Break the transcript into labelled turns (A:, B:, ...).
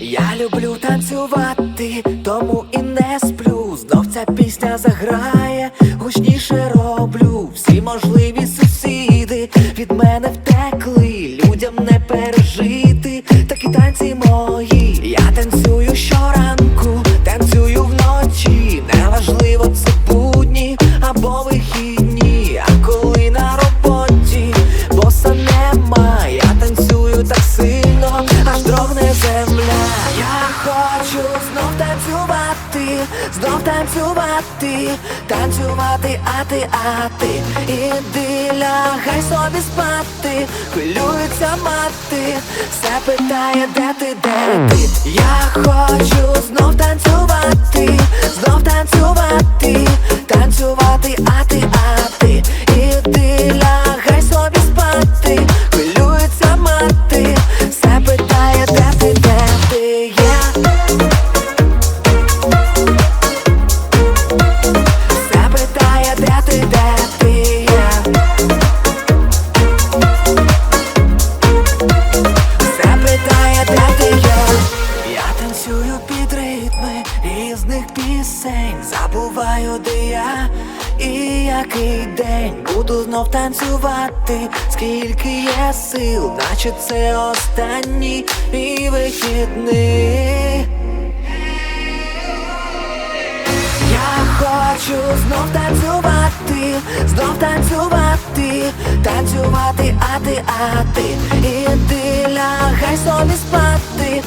A: Я люблю танцювати, тому і не сплю. Знов ця пісня заграє, гучніше роблю. Всі можливі сусіди від мене втекли, людям не пережити. Такі танці мої. Я танцюю щоранку, танцюю вночі. Неважливо, це будні або вихідні. А коли на роботі боса нема, я танцюю так сильно, аж дрогне земля. Хочу знов танцювати, знов танцювати, танцювати, а ти, а ти. Іди лягай собі спати, хвилюється мати, все питає, де ти, де ти. Я пісень Забуваю, де я і який день. Буду знов танцювати, скільки є сил, наче це останній мій вихідний. Я хочу знов танцювати, знов танцювати, танцювати, а ти, а ти. Іди лягай собі спати,